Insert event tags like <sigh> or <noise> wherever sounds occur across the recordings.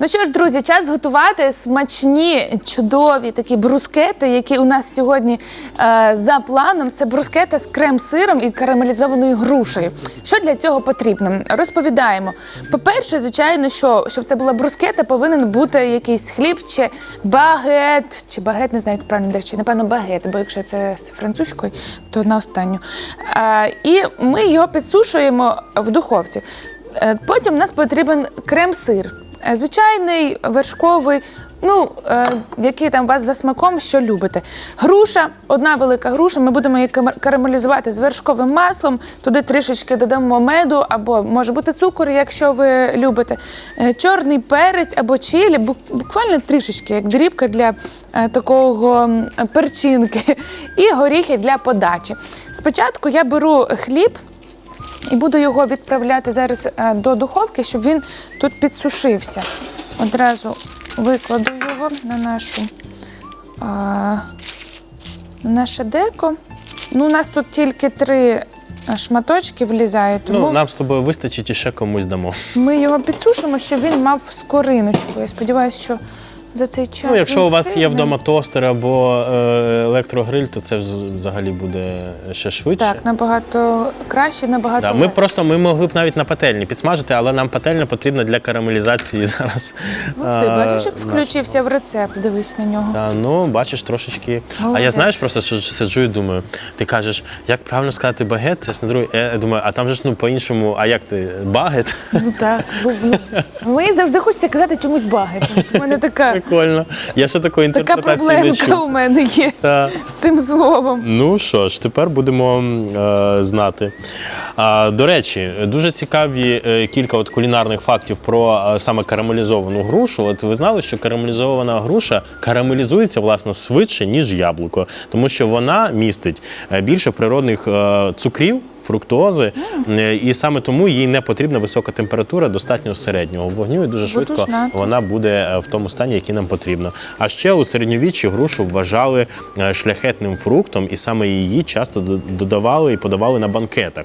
Ну що ж, друзі, час готувати смачні, чудові такі брускети, які у нас сьогодні е, за планом. Це брускета з крем-сиром і карамелізованою грушею. Що для цього потрібно? Розповідаємо. По-перше, звичайно, що щоб це була брускета, повинен бути якийсь хліб чи багет, чи багет, не знаю, як правильно речі, напевно, багет, бо якщо це з французькою, то на останню. Е, і ми його підсушуємо в духовці. Е, Потім у нас потрібен крем-сир. Е, Звичайний вершковий, ну е, який там у вас за смаком, що любите. Груша, одна велика груша. Ми будемо її карамелізувати з вершковим маслом. Туди трішечки додамо меду, або може бути цукор, якщо ви любите. Е, Чорний перець або чилі, буквально трішечки, як дрібка для такого перчинки, <laughs> і горіхи для подачі. Спочатку я беру хліб. І буду його відправляти зараз е, до духовки, щоб він тут підсушився. Одразу викладу його на нашу а, на наше деко. Ну, у нас тут тільки три е, шматочки влізають, тому Ну, нам з тобою вистачить і ще комусь дамо. ми його підсушимо, щоб він мав скориночку. Я сподіваюся, що за цей час. Ну, якщо у вас є вдома тостер або е, електрогриль, то це взагалі буде ще швидше. Так, набагато краще, набагато. Да, ми просто ми могли б навіть на пательні підсмажити, але нам пательня потрібна для карамелізації <laughs> зараз. От ти бачиш, як включився в рецепт, дивись на нього. Та, ну, бачиш, трошечки. А я знаєш, просто що сиджу і думаю, ти кажеш, як правильно сказати багет, це ж на другий. Я думаю, а там же ж ну по-іншому, а як ти багет? Ну так. ну, <laughs> Мені завжди хочеться казати чомусь баги. У мене така, Прикольно. Я ще такої така інтерпретації не проблемка чув. у мене є Та. з цим словом. Ну що ж, тепер будемо е, знати. А, до речі, дуже цікаві е, кілька от кулінарних фактів про е, саме карамелізовану грушу. От ви знали, що карамелізована груша карамелізується власне швидше, ніж яблуко, тому що вона містить е, більше природних е, цукрів. Фруктози, Е, і саме тому їй не потрібна висока температура, достатньо середнього вогню, і дуже швидко вона буде е, в тому стані, який нам потрібно. А ще у середньовіччі грушу вважали е, шляхетним фруктом, і саме її часто до- додавали і подавали на банкетах.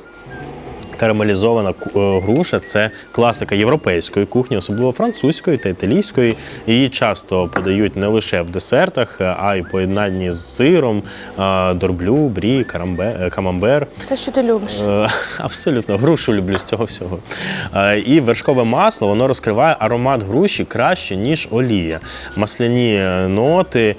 Карамелізована е, груша це класика європейської кухні, особливо французької та італійської. Її часто подають не лише в десертах, е, а й в поєднанні з сиром, е, дорблю, брі, камамбер. Все, що ти любиш. <laughs> Абсолютно, грушу люблю з цього всього. І вершкове масло воно розкриває аромат груші краще, ніж олія. Масляні ноти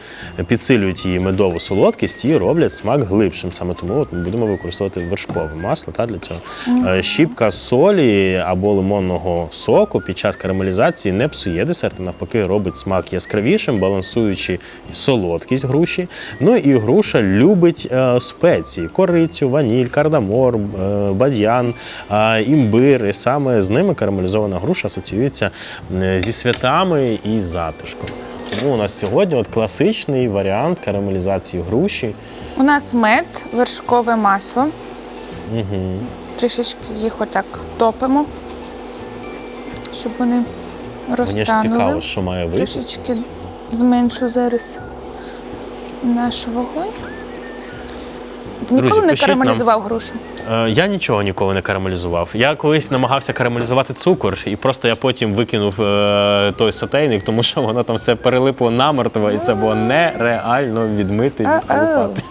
підсилюють її медову солодкість і роблять смак глибшим. Саме тому от ми будемо використовувати вершкове масло та, для цього. Е, Щіпка солі або лимонного соку під час карамелізації не псує десерт, а навпаки, робить смак яскравішим, балансуючи солодкість груші. Ну і груша любить е, спеції: корицю, ваніль, кардамор, е, бадьян, імбир. І саме з ними карамелізована груша асоціюється зі святами і затишком. Тому у нас сьогодні от класичний варіант карамелізації груші. У нас мед, вершкове масло. Трішечки їх отак топимо, щоб вони Мені ж цікаво, що має вийти. Трішечки зменшу зараз наш вогонь. Ти Друзі, ніколи не пишіть карамелізував грушу? Е, Я нічого ніколи не карамелізував. Я колись намагався карамелізувати цукор, і просто я потім викинув е, той сотейник, тому що воно там все перелипло намертво, і це було нереально відмити, А-ау. відколупати.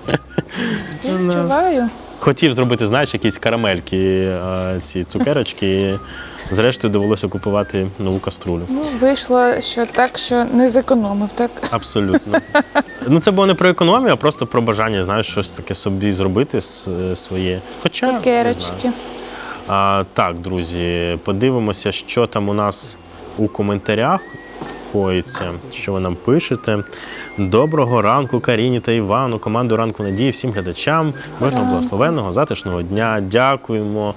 Співчуваю. Хотів зробити, знаєш, якісь карамельки, е, ці цукерочки. і Зрештою довелося купувати нову каструлю. Ну, вийшло, що так, що не зекономив, так? Абсолютно. <laughs> Ну це було не про економію, а просто про бажання, знаєш, щось таке собі зробити своє. Хоча. Цукерочки. А, так, друзі, подивимося, що там у нас у коментарях коїться, що ви нам пишете. Доброго ранку, Каріні та Івану, команду ранку надії, всім глядачам. Мирного благословенного, затишного дня. Дякуємо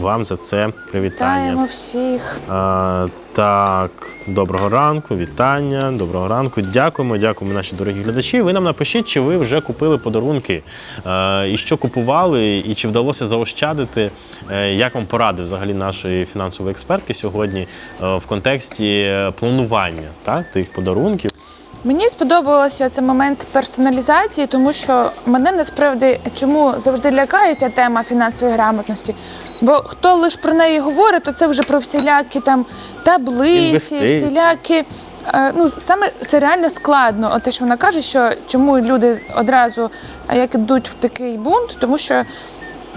вам за це привітання. Вітаємо всіх. А, так, доброго ранку, вітання, доброго ранку. Дякуємо, дякуємо, наші дорогі глядачі. Ви нам напишіть, чи ви вже купили подарунки, е, і що купували, і чи вдалося заощадити. Е, Як вам поради взагалі нашої фінансової експертки сьогодні е, в контексті е, планування так, тих подарунків? Мені сподобався цей момент персоналізації, тому що мене насправді чому завжди лякає ця тема фінансової грамотності. Бо хто лише про неї говорить, то це вже про всілякі там таблиці, Інвестиції. всілякі. е, Ну, саме це реально складно. От те, що вона каже, що чому люди одразу як ідуть в такий бунт, тому що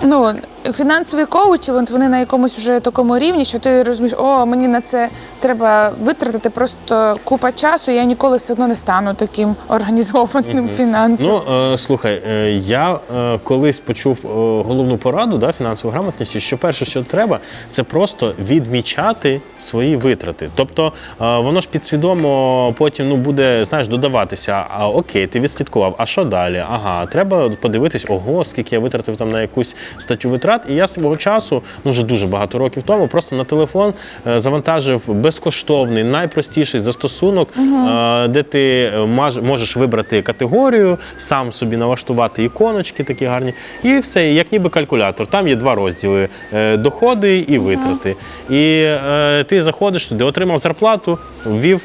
ну, фінансові коучі, вони на якомусь вже такому рівні, що ти розумієш, о, мені на це треба витратити просто купа часу, я ніколи все одно не стану таким організованим фінансово. Ну, е, слухай, е, я е, колись почув е, головну пораду да, фінансової грамотності, що перше, що треба, це просто відмічати свої витрати. Тобто е, воно ж підсвідомо потім ну, буде знаєш, додаватися. А окей, ти відслідкував, а що далі? Ага, треба подивитись, ого, скільки я витратив там на якусь статтю витрат. І я свого часу, ну вже дуже багато років тому, просто на телефон е, завантажив безкоштовний, найпростіший застосунок, угу. де ти е, можеш вибрати категорію, сам собі налаштувати іконочки такі гарні. І все, як ніби калькулятор. Там є два розділи доходи і витрати. Угу. І ти заходиш туди, отримав зарплату, ввів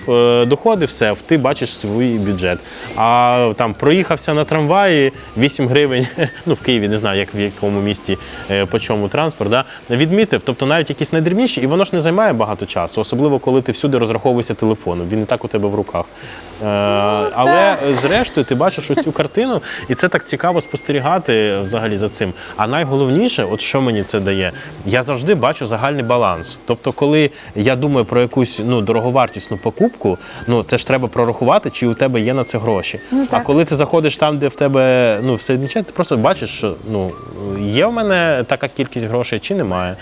доходи, все, ти бачиш свій бюджет. А там проїхався на трамваї 8 гривень, <laughs> ну в Києві не знаю, як в якому місці. 200 е, по чому транспорт, да, відмітив, тобто навіть якісь найдрібніші, і воно ж не займає багато часу, особливо коли ти всюди розраховуєшся телефоном. Він і так у тебе в руках. Е, ну, Але так. Е, зрештою ти бачиш оцю картину, і це так цікаво спостерігати взагалі за цим. А найголовніше, от що мені це дає, я завжди бачу загальний баланс. Тобто, коли я думаю про якусь ну дороговартісну покупку, ну це ж треба прорахувати, чи у тебе є на це гроші. Ну, а коли ти заходиш там, де в тебе ну все нічого, ти просто бачиш, що ну є в мене така кількість грошей, чи немає,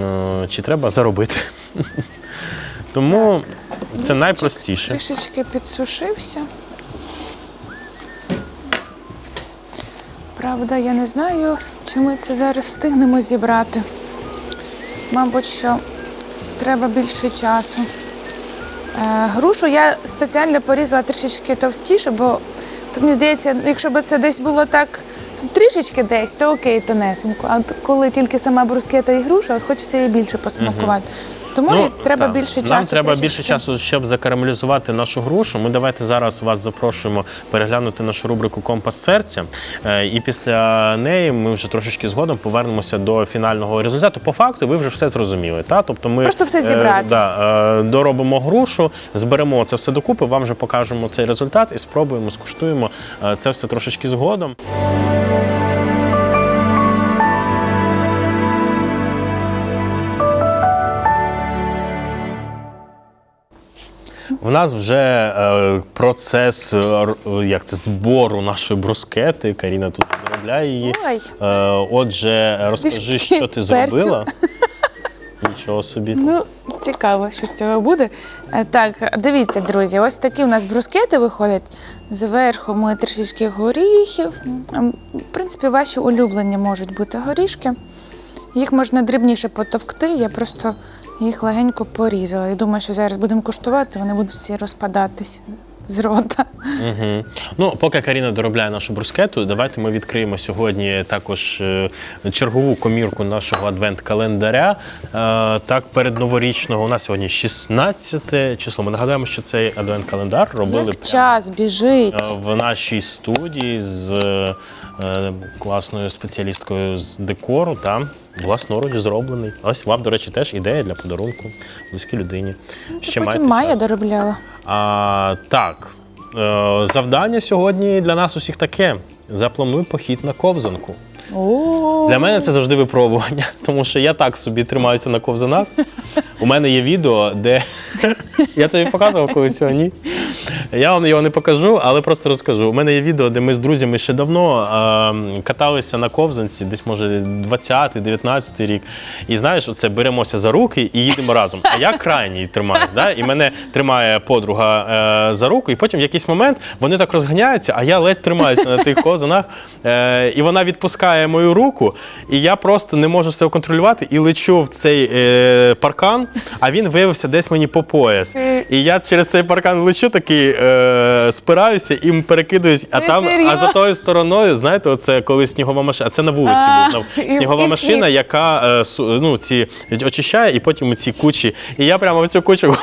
ну, чи треба заробити. Тому це найпростіше. Трішечки підсушився. Правда, я не знаю, чи ми це зараз встигнемо зібрати. Мабуть, що треба більше часу. Е, грушу я спеціально порізала трішечки товстіше, бо то, мені здається, якщо б це десь було так трішечки десь, то окей, тонесенько. А от коли тільки сама брускета і груша, от хочеться її більше посмакувати. Тому їй треба так. більше часу. Ну, Нам треба трішечки. більше часу, щоб закарамелізувати нашу грушу. Ми давайте зараз вас запрошуємо переглянути нашу рубрику Компас серця. Е, І після неї ми вже трошечки згодом повернемося до фінального результату. По факту, ви вже все зрозуміли. Та? Тобто ми Просто все е, зібрати. да, е, доробимо грушу, зберемо це все докупи, вам вже покажемо цей результат і спробуємо, скуштуємо е, це все трошечки згодом. Нас вже е, процес е, е, як це, збору нашої брускети. Каріна тут виробляє її. Ой. Е, отже, розкажи, Трішки що ти перцю. зробила. <laughs> Нічого собі. Ну, цікаво, що з цього буде. Е, Так, дивіться, друзі, ось такі у нас брускети виходять. Зверху ми трішечки горіхів. М, В принципі, ваші улюблені можуть бути горішки. Їх можна дрібніше потовкти, я просто їх легенько порізала. І думаю, що зараз будемо куштувати, вони будуть всі розпадатись з рота. Угу. Ну, поки Каріна доробляє нашу брускету, давайте ми відкриємо сьогодні також е, чергову комірку нашого адвент-календаря. Е, так, передноворічного. У нас сьогодні 16 число. Ми нагадаємо, що цей адвент-календар робили Як час біжить. Е, в нашій студії з класною спеціалісткою з декору, та власноруч зроблений. Ось вам, до речі, теж ідея для подарунку близькій людині. Ще Потім Майя доробляла. А, так, е, завдання сьогодні для нас усіх таке: заплануй похід на ковзанку. О, Для мене це завжди випробування, <laughs> тому що я так собі тримаюся на ковзанах. У мене є відео, де <laughs> я тобі показував колись його, ні. Я вам його не покажу, але просто розкажу. У мене є відео, де ми з друзями ще давно е, каталися на ковзанці, десь може 20-19 рік. І знаєш, оце беремося за руки і їдемо разом. А я крайній тримаюсь. Да? І мене тримає подруга е, за руку, і потім в якийсь момент вони так розганяються, а я ледь тримаюся на тих ковзанах. Е, і вона відпускає мою руку, і я просто не можу себе контролювати і лечу в цей е, паркан, а він виявився десь мені по пояс. І я через цей паркан лечу такий, е, спираюся і перекидуюсь, а там, а за тою стороною, знаєте, оце коли снігова машина, а це на вулиці А, була і- снігова і машина, сніг. яка е, су- ну, ці очищає, і потім ці кучі. І я прямо в цю кучу.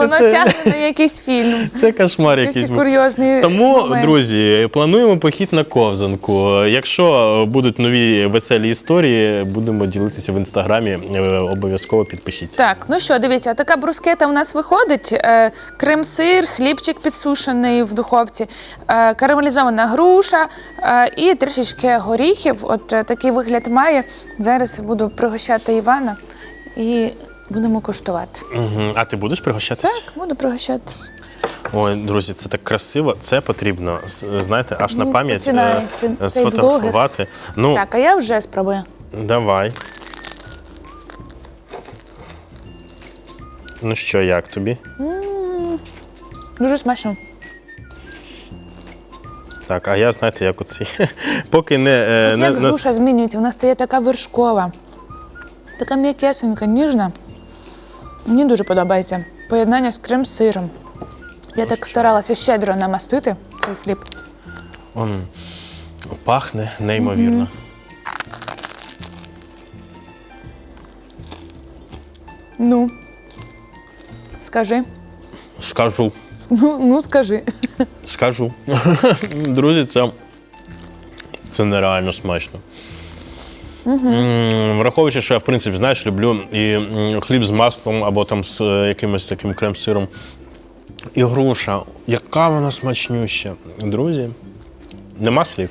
Воно Це- тягне на якийсь фільм. <laughs> Це кошмар Якийсь був. курйозний. Тому, момент. друзі, плануємо похід на ковзанку. Якщо будуть нові веселі історії, будемо ділитися в інстаграмі. Е, Обов'язково підпишіться. Так, ну що, дивіться, така брускета у нас виходить: е, крем-сир, хлібчик підсушений в духовці, е, карамелізована груша і трішечки горіхів. От такий вигляд має. Зараз буду пригощати Івана і будемо куштувати. Мгм. А ти будеш пригощатись? Так, буду пригощатись. Ой, друзі, це так красиво. Це потрібно, знаєте, аж на Ну, пам'ять е, сфотографувати. Ну, Так, а я вже спробую. давай. Ну що, як тобі? Дуже смачно. Так, а я знаєте, як оці. <laughs> Поки не, е, От не, як не груша змінюється, вона стає така вершкова, така м'якесенька, ніжна. Мені дуже подобається поєднання з крем-сиром. Я так старалася щедро намастити цей хліб. Он пахне неймовірно. Ну, скажи. Скажу. Ну, ну скажи. Скажу. <laughs> Друзі, це, це нереально смачно. М, Враховуючи, що я в принципі знаєш, люблю і хліб з маслом або там з е, якимось таким крем-сиром. І груша. Яка вона смачнюща. Друзі, нема слів.